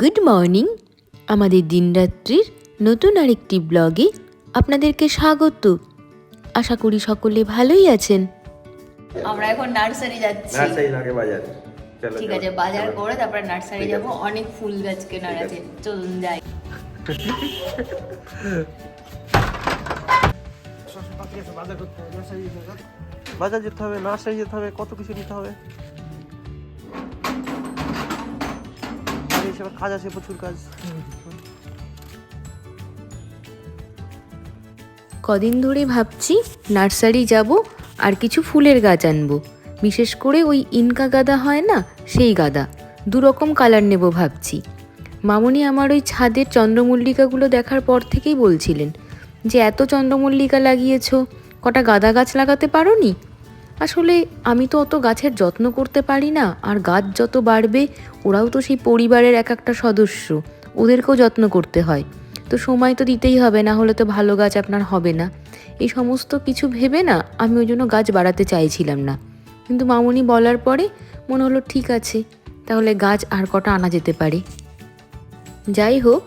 Good morning. আমাদের দিনরাত্রির নতুন আরেকটি ব্লগে আপনাদেরকে স্বাগত। আশা করি সকলে ভালোই আছেন। আমরা এখন নার্সারি যাচ্ছি। বাজার। চলো ঠিক আছে বাজার করে তারপরে নার্সারি যাব। অনেক ফুল গাছ কেনার আছে। চলুন যাই। বাজার যেতে হবে নার্সারি যেতে হবে কত কিছু নিতে হবে? কাজ আছে, প্রচুর কাজ। কদিন ধরে ভাবছি নার্সারি যাব আর কিছু ফুলের গাছ আনব। বিশেষ করে ওই ইনকা গাদা হয় না, সেই গাদা। দু রকম কালার নেব ভাবছি। মামনি আমার ওই ছাদের চন্দ্রমল্লিকাগুলো দেখার পর থেকেই বলছিলেন যে, এত চন্দ্রমল্লিকা লাগিয়েছো, কটা গাদা গাছ লাগাতে পারো নি আসলে আমি তো অত গাছের যত্ন করতে পারি না, আর গাছ যত বাড়বে, ওরাও তো সেই পরিবারের এক একটা সদস্য, ওদেরকেও যত্ন করতে হয়। তো সময় তো দিতেই হবে, না হলে তো ভালো গাছ আপনার হবে না। এই সমস্ত কিছু ভেবে না আমি ওই জন্য গাছ বাড়াতে চাইছিলাম না। কিন্তু মামনি বলার পরে মনে হলো ঠিক আছে, তাহলে গাছ আর কটা আনা যেতে পারে। যাই হোক,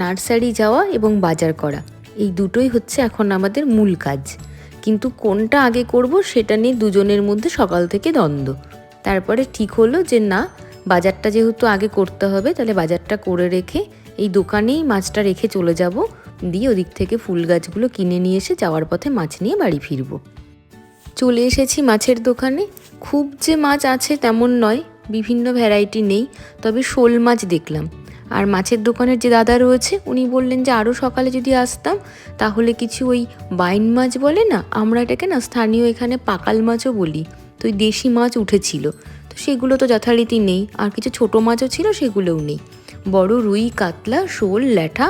নার্সারি যাওয়া এবং বাজার করা, এই দুটোই হচ্ছে এখন আমাদের মূল কাজ। কিন্তু কোনটা আগে করব সেটা নিয়ে দুজনের মধ্যে সকাল থেকে দ্বন্দ্ব। তারপরে ঠিক হলো যে না, বাজারটা যেহেতু আগে করতে হবে, তাহলে বাজারটা করে রেখে এই দোকানেই মাছটা রেখে চলে যাব। দিয়ে ওদিক থেকে ফুল গাছগুলো কিনে নিয়ে এসে যাওয়ার পথে মাছ নিয়ে বাড়ি ফিরবো। চলে এসেছি মাছের দোকানে। খুব যে মাছ আছে তেমন নয়, বিভিন্ন ভ্যারাইটি নেই, তবে শোল মাছ দেখলাম। আর মাছের দোকানের যে দাদা রয়েছে, উনি বললেন যে আরও সকালে যদি আসতাম, তাহলে কিছু ওই বাইন মাছ বলে না, আমরা এটাকে না স্থানীয় এখানে পাকাল মাছও বলি, তো ওই দেশি মাছ উঠেছিল। তো সেগুলো তো যথারীতি নেই, আর কিছু ছোট মাছও ছিল, সেগুলোও নেই। বড় রুই, কাতলা, শোল, ল্যাঠা,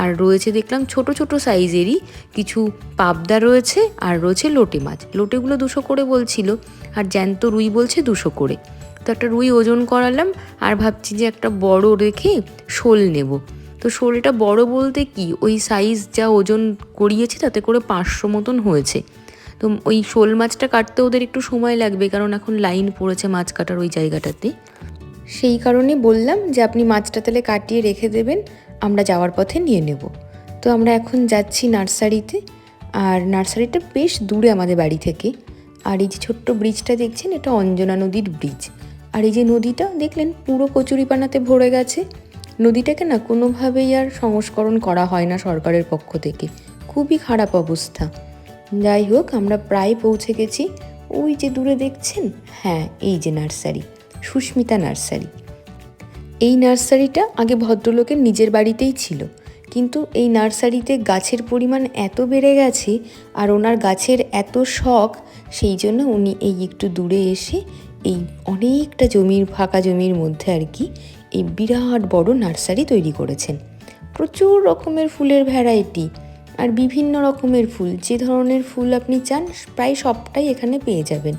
আর রয়েছে দেখলাম ছোট ছোট সাইজেরই কিছু পাবদা রয়েছে, আর রয়েছে লোটে মাছ। লোটেগুলো দুশো করে বলছিল, আর জ্যান্ত রুই বলছে দুশো করে। একটা রুই ওজন করালাম আর ভাবছি যে একটা বড় রেখে শোল নেব। তো শোলটা বড় বলতে কি? ওই সাইজ যা ওজন করিয়েছে তাতে করে পাঁচশো মতন হয়েছে। তো ওই শোল মাছটা কাটতে ওদের একটু সময় লাগবে কারণ এখন লাইন পড়েছে মাছ কাটার ওই জায়গাটাতে। সেই কারণে বললাম যে আপনি মাছটা তাহলে কাটিয়ে রেখে দেবেন, আমরা যাওয়ার পথে নিয়ে নেব। তো আমরা এখন যাচ্ছি নার্সারিতে আর নার্সারিটা বেশ দূরে আমাদের বাড়ি থেকে। আর এই যে ছোট্ট ব্রিজটা দেখছেন, এটা অঞ্জনা নদীর ব্রিজ আর এই যে নদীটা, দেখলেন পুরো কচুরিপানাতে ভরে গেছে। নদীটাকে না কোনোভাবেই আর সংস্করণ করা হয় না সরকারের পক্ষ থেকে। খুবই খারাপ অবস্থা। যাই হোক, আমরা প্রায় পৌঁছে গেছি। ওই যে দূরে দেখছেন? হ্যাঁ এই যে নার্সারি, সুস্মিতা নার্সারি। এই নার্সারিটা আগে ভদ্রলোকের নিজের বাড়িতেই ছিল। কিন্তু এই নার্সারিতে গাছের পরিমাণ এত বেড়ে গেছে আর ওনার গাছের এত শখ, সেই জন্য উনি এই একটু দূরে এসে এই অনেকটা জমির, ফাঁকা জমির মধ্যে আর কি এই বিরাট বড় নার্সারি তৈরি করেছেন। প্রচুর রকমের ফুলের ভ্যারাইটি আর বিভিন্ন রকমের ফুল। যে ধরনের ফুল আপনি চান, প্রায় সবটাই এখানে পেয়ে যাবেন।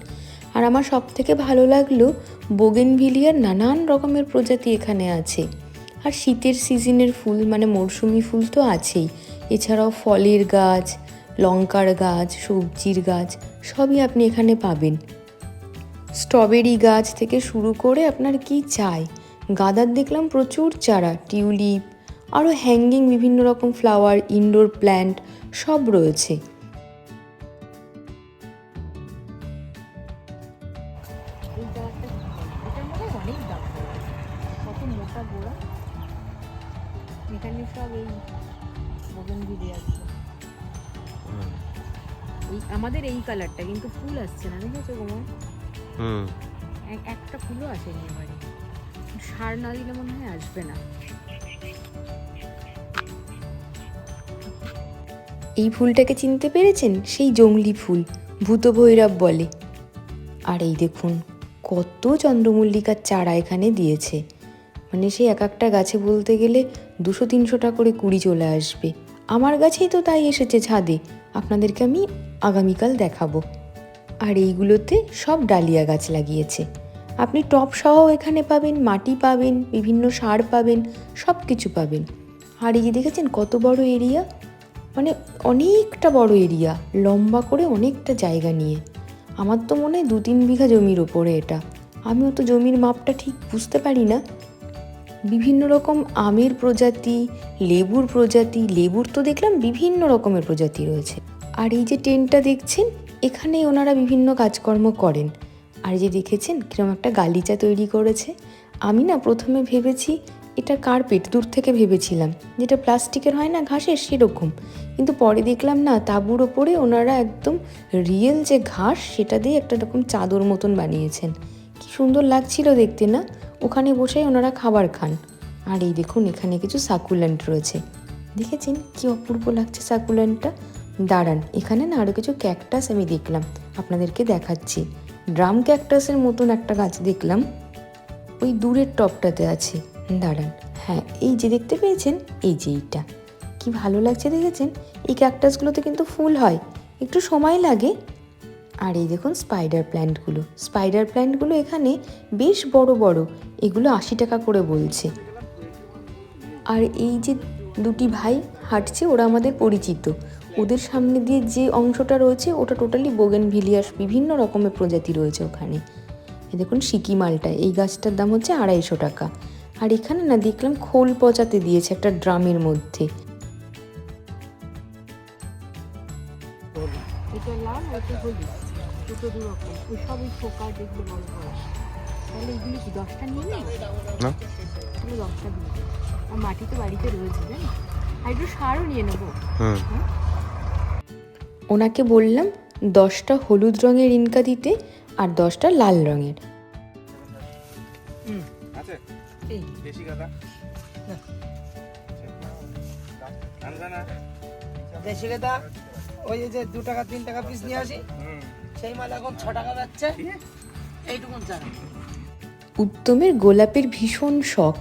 আর আমার সব থেকে ভালো লাগল বোগেনভিলিয়ার নানান রকমের প্রজাতি এখানে আছে। আর শীতের সিজনের ফুল মানে মরশুমি ফুল তো আছেই। এছাড়াও ফলের গাছ, লঙ্কার গাছ, সবজির গাছ, সবই আপনি এখানে পাবেন। স্ট্রবেরি গাছ থেকে শুরু করে আপনার কি চাই? গাঁদার দেখলাম প্রচুর চারা টিউলিপ আরও হ্যাঙ্গিং বিভিন্ন রকম ফ্লাওয়ার ইনডোর প্ল্যান্ট সব রয়েছে। এই এখানে সব আছে। আমাদের এই কালারটা কিন্তু ফুল আসছে না দেখেছ গোমর হুম। একটা ফুলও আসেনি এবারে। সার না দিলে মনে হয় আসবে না। এই ফুলটাকে চিনতে পেরেছেন? সেই জংলি ফুল ভূত ভৈরব বলে। আর এই দেখুন কত চন্দ্রমল্লিকার চারা এখানে দিয়েছে। মানে সেই এক একটা গাছে বলতে গেলে দুশো তিনশোটা করে কুড়ি চলে আসবে। আমার গাছেই তো তাই এসেছে ছাদে। আপনাদেরকে আমি আগামীকাল দেখাবো। আর এইগুলোতে সব ডালিয়া গাছ লাগিয়েছে। আপনি টপ সহ এখানে পাবেন, মাটি পাবেন, বিভিন্ন সার পাবেন সব কিছু পাবেন। আর এই যে দেখেছেন কত বড় এরিয়া? মানে অনেকটা বড় এরিয়া, লম্বা করে অনেকটা জায়গা নিয়ে। আমার তো মনে হয় দু তিন বিঘা জমির ওপরে এটা। আমিও তো জমির মাপটা ঠিক বুঝতে পারি না। বিভিন্ন রকম আমের প্রজাতি, লেবুর প্রজাতি, লেবুর তো দেখলাম বিভিন্ন রকমের প্রজাতি রয়েছে। আর এই যে টেন্টটা দেখছেন এখানে ওনারা বিভিন্ন কাজকর্ম করেন। আর যে দেখেছেন কীরকম একটা গালিচা তৈরি করেছে। আমি না প্রথমে ভেবেছি এটা কার্পেট, দূর থেকে ভেবেছিলাম। যেটা প্লাস্টিকের হয় না ঘাসের, সেরকম। কিন্তু পরে দেখলাম না, তাঁবুর ওপরে ওনারা একদম রিয়েল যে ঘাস, সেটা দিয়ে একটা রকম চাদর মতন বানিয়েছেন। কি সুন্দর লাগছিল দেখতে না? ওখানে বসেই ওনারা খাবার খান। আর এই দেখুন, এখানে কিছু সাকুল্যান্ট রয়েছে। দেখেছেন কি অপূর্ব লাগছে সাকুল্যান্টটা? দাঁড়ান, এখানে না আরও কিছু ক্যাকটাস আমি দেখলাম, আপনাদেরকে দেখাচ্ছি। ড্রাম ক্যাকটাসের মতন একটা গাছ দেখলাম, ওই দূরের টপটাতে আছে। দাঁড়ান হ্যাঁ এই যে দেখতে পেয়েছেন, এই যে এইটা। কি ভালো লাগছে দেখেছেন? এই ক্যাকটাসগুলোতে কিন্তু ফুল হয়, একটু সময় লাগে। আর এই দেখুন স্পাইডার প্ল্যান্টগুলো স্পাইডার প্ল্যান্টগুলো এখানে বেশ বড় বড়, এগুলো আশি টাকা করে বলছে। আর এই যে দুটি ভাই হাঁটছে, ওরা আমাদের পরিচিত ওদের সামনে দিয়ে যে অংশটা রয়েছে ওটা টোটালি বোগেন ভিলিয়াস বিভিন্ন রকমের প্রজাতি রয়েছে ওখানে। এই দেখুন সিকি মালটা এই গাছটার দাম হচ্ছে আড়াইশো টাকা। আর এখানে না দেখলাম খোল পচাতে দিয়েছে একটা ড্রামের মধ্যে। এটা লাল আর এটা হলুদ দুটো দু রকম। ওই সব ওই পোকা দেখবে বড় বড় তাহলে এগুলো কি দশটা নিয়ে নেই না। দশটা দিই। আর মাটি তো বাড়িতে রয়েছে জানি? আর একটু সারও নিয়ে নেব। হুম। ওনাকে বললাম দশটা হলুদ রঙের ইনকা দিতে আর দশটা লাল রঙের। দেশি গেদা। ওই যে দু টাকা তিন টাকা পিস নিয়ে আসি। সেই মাল এখন ছ টাকা যাচ্ছে। এইটুকুন চারা উত্তমের গোলাপের ভীষণ শখ।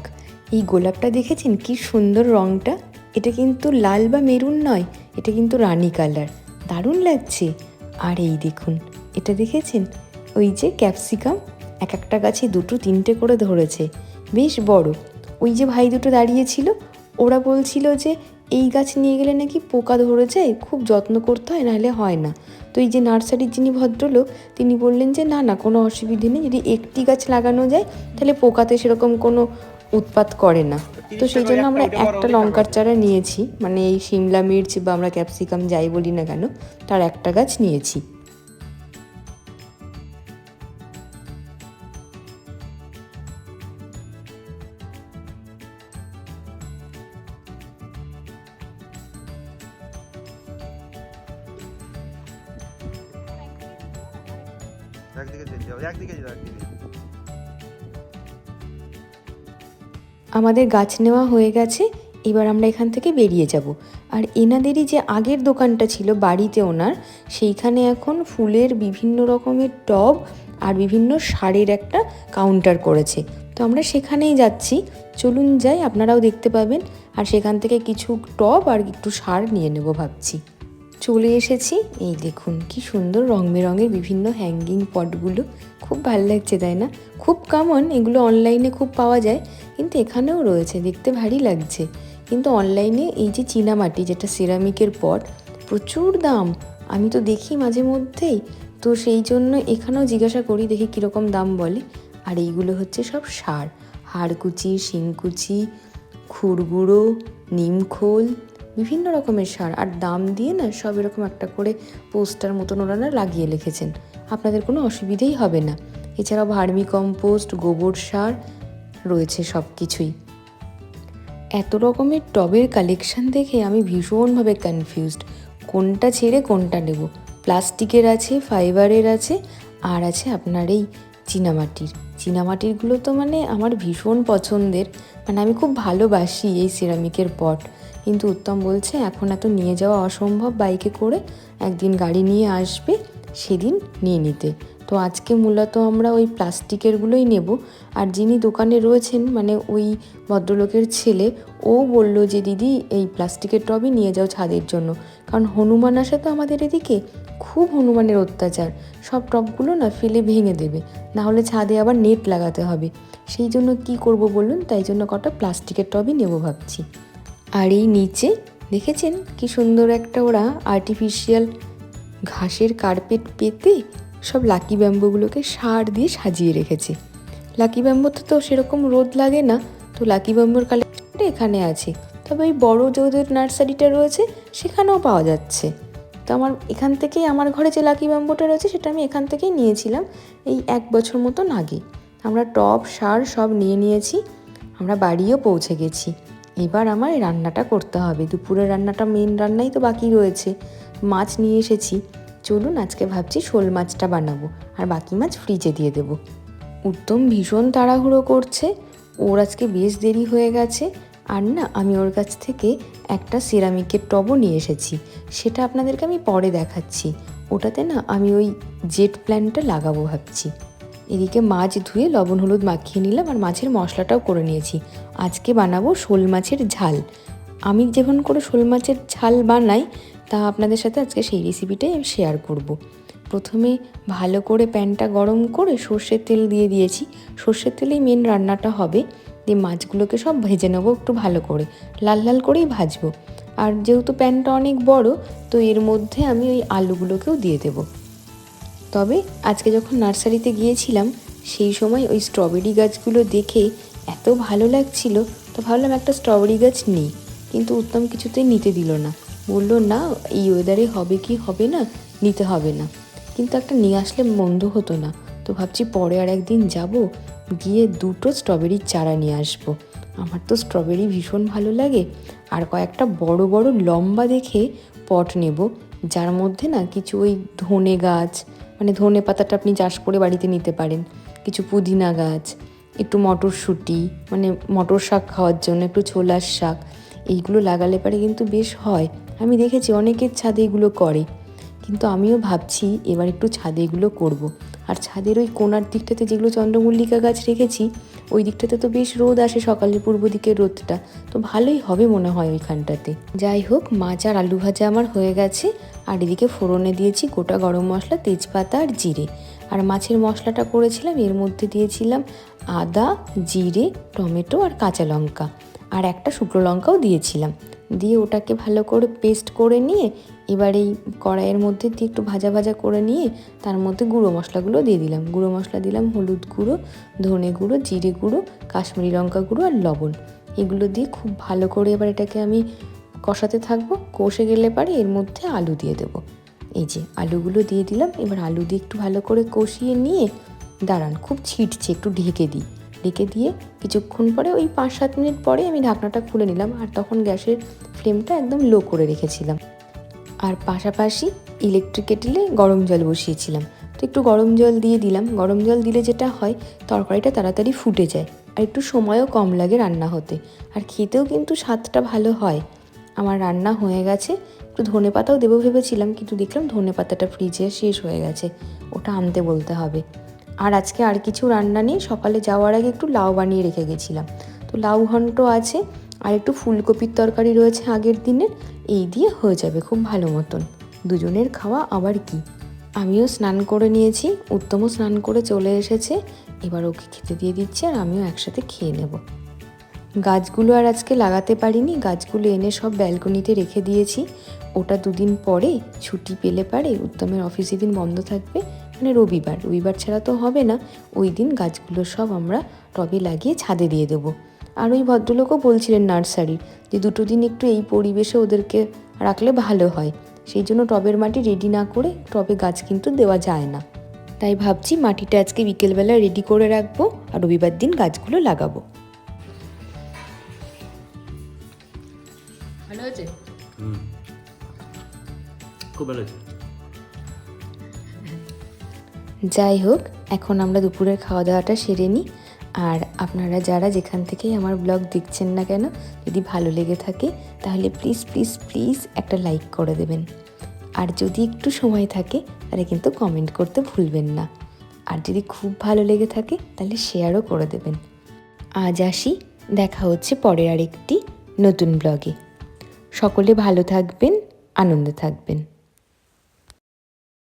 এই গোলাপটা দেখেছেন কি সুন্দর রংটা? এটা কিন্তু লাল বা মেরুন নয় এটা কিন্তু রানী কালার। দারুণ লাগছে। আর এই দেখুন, এটা দেখেছেন? ওই যে ক্যাপসিকাম, এক একটা গাছে দুটো তিনটে করে ধরেছে। বেশ বড়। ওই যে ভাই দুটো দাঁড়িয়েছিল, ওরা বলছিল যে, এই গাছ নিয়ে গেলে নাকি পোকা ধরে যায়, খুব যত্ন করতে হয়, নাহলে হয় না। তো এই যে নার্সারির যিনি ভদ্রলোক, তিনি বললেন যে, না না, কোনো অসুবিধে নেই। যদি একটি গাছ লাগানো যায়, তাহলে পোকাতে সেরকম কোনো উৎপাত করে না। তো সেই জন্য আমরা একটা লঙ্কার চারা নিয়েছি। মানে এই সিমলা মির্চ বা আমরা ক্যাপসিকাম যাই বলি না কেন তার একটা গাছ নিয়েছি। আমাদের গাছ নেওয়া হয়ে গেছে, এবার আমরা এখান থেকে বেরিয়ে যাব। আর এনাদেরই যে আগের দোকানটা ছিল বাড়িতে ওনার, সেইখানে এখন ফুলের বিভিন্ন রকমের টব আর বিভিন্ন সারের একটা কাউন্টার করেছে। তো আমরা সেখানেই যাচ্ছি। চলুন যাই, আপনারাও দেখতে পাবেন। আর সেখান থেকে কিছু টব আর একটু সার নিয়ে নেব ভাবছি। চলে এসেছি। এই দেখুন কি সুন্দর রং বেরঙের বিভিন্ন হ্যাঙ্গিং পটগুলো খুব ভালো লাগছে, তাই না? খুব কমন এগুলো অনলাইনে খুব পাওয়া যায়। কিন্তু এখানেও রয়েছে, দেখতে ভারী লাগছে। কিন্তু অনলাইনে এই যে চীনামাটি, যেটা সিরামিকের পট প্রচুর দাম। আমি তো দেখি মাঝে মধ্যেই। তো সেই জন্য এখানেও জিজ্ঞাসা করি, দেখি কীরকম দাম বলে। আর এইগুলো হচ্ছে সব সার। হাড়কুচি, শিংকুচি, খুরগুঁড়ো, নিমখোল বিভিন্ন রকমের সার আর দাম দিয়ে না সব এরকম একটা করে পোস্টার মতন ওনারা লাগিয়ে লিখেছেন আপনাদের কোনো অসুবিধেই হবে না। এছাড়াও ভার্মি কম্পোস্ট, গোবর সার রয়েছে সব কিছুই এত রকমের টবের কালেকশন দেখে আমি ভীষণভাবে কনফিউজড। কোনটা ছেড়ে কোনটা নেব? প্লাস্টিকের আছে, ফাইবারের আছে, আর আছে আপনার এই চীনামাটির। চীনামাটিরগুলো তো মানে আমার ভীষণ পছন্দের। মানে আমি খুব ভালোবাসি এই সিরামিকের পট। কিন্তু উত্তম বলছে, এখন এত নিয়ে যাওয়া অসম্ভব বাইকে করে, একদিন গাড়ি নিয়ে আসবে, সেদিন নিয়ে নিতে। তো আজকে মূলত আমরা ওই প্লাস্টিকেরগুলোই নেব। আর যিনি দোকানে রয়েছেন মানে ওই ভদ্রলোকের ছেলে, ও বলল যে, দিদি, এই প্লাস্টিকের টবই নিয়ে যাও ছাদের জন্য। কারণ হনুমান আসে তো আমাদের এদিকে খুব হনুমানের অত্যাচার। সব টবগুলো না ফেলে ভেঙে দেবে না হলে ছাদে আবার নেট লাগাতে হবে। সেই জন্য কি করব বলুন? তাই জন্য কটা প্লাস্টিকের টবই নেব ভাবছি। আর এই নিচে দেখেছেন কি সুন্দর একটা ওরা আর্টিফিশিয়াল ঘাসের কার্পেট পেতে সব লাকি ব্যাম্বুগুলোকে সার দিয়ে সাজিয়ে রেখেছে। লাকি ব্যাম্বোতে তো সেরকম রোদ লাগে না, তো লাকি ব্যাম্বুর কালেকশনটা এখানে আছে। তবে ওই বড় যে ওদের নার্সারিটা রয়েছে, সেখানেও পাওয়া যাচ্ছে। তো আমার এখান থেকেই আমার ঘরে যে লাকি বাম্বুটা রয়েছে, সেটা আমি এখান থেকেই নিয়েছিলাম এই এক বছর মতন আগে। আমরা টপ, সার সব নিয়ে নিয়েছি, আমরা বাড়িও পৌঁছে গেছি। এবার আমার রান্নাটা করতে হবে। দুপুরের রান্নাটা মেন রান্নাই তো বাকি রয়েছে। মাছ নিয়ে এসেছি। চলুন আজকে ভাবছি শোল মাছটা বানাবো আর বাকি মাছ ফ্রিজে দিয়ে দেবো। উত্তম ভীষণ তাড়াহুড়ো করছে। ওর আজকে বেশ দেরি হয়ে গেছে। আর না, আমি ওর কাছ থেকে একটা সিরামিকের টবও নিয়ে এসেছি। সেটা আপনাদেরকে আমি পরে দেখাচ্ছি। ওটাতে না আমি ওই জেট প্ল্যানটা লাগাবো ভাবছি। এদিকে মাছ ধুয়ে লবণ হলুদ মাখিয়ে নিলাম আর মাছের মশলাটাও করে নিয়েছি। আজকে বানাবো শোল মাছের ঝাল। আমি যেমন করে শোল মাছের ঝাল বানাই, তা আপনাদের সাথে আজকে সেই রেসিপিটাই আমি শেয়ার করব। প্রথমে ভালো করে প্যানটা গরম করে সর্ষের তেল দিয়ে দিয়েছি। সর্ষের তেলেই মেন রান্নাটা হবে। দিয়ে মাছগুলোকে সব ভেজে নেব একটু ভালো করে। লাল লাল করেই ভাজবো। আর যেহেতু প্যানটা অনেক বড়, তো এর মধ্যে আমি ওই আলুগুলোকেও দিয়ে দেবো। তবে আজকে যখন নার্সারিতে গিয়েছিলাম, সেই সময় ওই স্ট্রবেরি গাছগুলো দেখে এত ভালো লাগছিল, তো ভাবলাম একটা স্ট্রবেরি গাছ নিই। কিন্তু উত্তম কিছুতেই নিতে দিল না। বলল, না, এই ওয়েদারে হবে কি হবে না, নিতে হবে না। কিন্তু একটা নিয়ে আসলে মন্দ হতো না। তো ভাবছি পরে আর একদিন যাব, গিয়ে দুটো স্ট্রবেরির চারা নিয়ে আসব। আমার তো স্ট্রবেরি ভীষণ ভালো লাগে, আর কয়েকটা বড় বড় লম্বা দেখে পট নেব, যার মধ্যে না কিছু ওই ধনে গাছ মানে ধনে পাতাটা আপনি চাষ করে বাড়িতে নিতে পারেন। কিছু পুদিনা গাছ, একটু মটরশুঁটি মানে মটর শাক খাওয়ার জন্য একটু ছোলার শাক, এইগুলো লাগালে পারে কিন্তু বেশ হয়। আমি দেখেছি অনেকের ছাদে এগুলো করে, কিন্তু আমিও ভাবছি এবার একটু ছাদে এগুলো করব। আর ছাদের ওই কোনার দিকটাতে যেগুলো চন্দ্রমল্লিকা গাছ রেখেছি, ওই দিকটাতে তো বেশ রোদ আসে সকালের পূর্ব দিকের রোদটা। তো ভালোই হবে মনে হয় ওইখানটাতে। যাই হোক, মাছ আর আলু ভাজা আমার হয়ে গেছে। আর এদিকে ফোড়নে দিয়েছি গোটা গরম মশলা, তেজপাতা আর জিরে। আর মাছের মশলাটা করেছিলাম, এর মধ্যে দিয়েছিলাম আদা, জিরে, টমেটো আর কাঁচা লঙ্কা। আর একটা শুকনো লঙ্কাও দিয়েছিলাম। দিয়ে ওটাকে ভালো করে পেস্ট করে নিয়ে এবার এই কড়াইয়ের মধ্যে দিয়ে একটু ভাজা ভাজা করে নিয়ে তার মধ্যে গুঁড়ো মশলাগুলো দিয়ে দিলাম। গুঁড়ো মশলা দিলাম হলুদ গুঁড়ো, ধনে গুঁড়ো, জিরে গুঁড়ো, কাশ্মীরি লঙ্কা গুঁড়ো আর লবণ। এগুলো দিয়ে খুব ভালো করে এবার এটাকে আমি কষাতে থাকব, কষে গেলে পারে এর মধ্যে আলু দিয়ে দেবো। এই যে আলুগুলো দিয়ে দিলাম, এবার আলু দিয়ে একটু ভালো করে কষিয়ে নিয়ে দাঁড়ান, খুব ছিটছে, একটু ঢেকে দিই। ঢেকে দিয়ে কিছুক্ষণ পরে ওই পাঁচ সাত মিনিট পরে আমি ঢাকনাটা খুলে নিলাম আর তখন গ্যাসের ফ্লেমটা একদম লো করে রেখেছিলাম। আর পাশাপাশি ইলেকট্রিক কেটেলে গরম জল বসিয়েছিলাম। তো একটু গরম জল দিয়ে দিলাম। গরম জল দিলে যেটা হয়, তরকারিটা তাড়াতাড়ি ফুটে যায় আর একটু সময়ও কম লাগে রান্না হতে। আর খেতেও কিন্তু স্বাদটা ভালো হয়। আমার রান্না হয়ে গেছে। একটু ধনে পাতাও দেবো ভেবেছিলাম, কিন্তু দেখলাম ধনে পাতাটা ফ্রিজে শেষ হয়ে গেছে। ওটা আনতে বলতে হবে। আর আজকে আর কিছু রান্না নেই। সকালে যাওয়ার আগে একটু লাউ বানিয়ে রেখে গেছিলাম। তো লাউ ঘন্ট আছে, আর একটু ফুলকপির তরকারি রয়েছে আগের দিনের। এই দিয়ে হয়ে যাবে খুব ভালো মতন। দুজনের খাওয়া আবার কি? আমিও স্নান করে নিয়েছি, উত্তমও স্নান করে চলে এসেছে। এবার ওকে খেতে দিয়ে দিচ্ছি আর আমিও একসাথে খেয়ে নেব। গাছগুলো আর আজকে লাগাতে পারিনি। গাছগুলো এনে সব ব্যালকনিতে রেখে দিয়েছি। ওটা দুদিন পরে ছুটি পেলে পারে, উত্তমের অফিসে দিন বন্ধ থাকবে মানে রবিবার। রবিবার ছাড়া তো হবে না। ওই দিন গাছগুলো সব আমরা টবে লাগিয়ে ছাদে দিয়ে দেবো। আর ওই ভদ্রলোকও বলছিলেন নার্সারির যে দুটো দিন একটু এই পরিবেশে ওদেরকে রাখলে ভালো হয়। সেই জন্য টবের মাটি রেডি না করে টবে গাছ কিন্তু দেওয়া যায় না। তাই ভাবছি মাটিটা আজকে বিকেলবেলা রেডি করে রাখব আর রবিবার দিন গাছগুলো লাগাবো। ভালো হয়েছে? হুম। খুব ভালো আছে যাই হোক এখন আমরা দুপুরের খাওয়া দাওয়াটা সেরে নিই। আর আপনারা যারা যেখান থেকেই আমার ব্লগ দেখছেন না কেন যদি ভালো লেগে থাকে তাহলে প্লিজ প্লিজ প্লিজ একটা লাইক করে দেবেন। আর যদি একটু সময় থাকে তাহলে কিন্তু কমেন্ট করতে ভুলবেন না। আর যদি খুব ভালো লেগে থাকে তাহলে শেয়ারও করে দেবেন। আজ আসি দেখা হচ্ছে পরের আরেকটি নতুন ব্লগে। সকলে ভালো থাকবেন আনন্দে থাকবেন।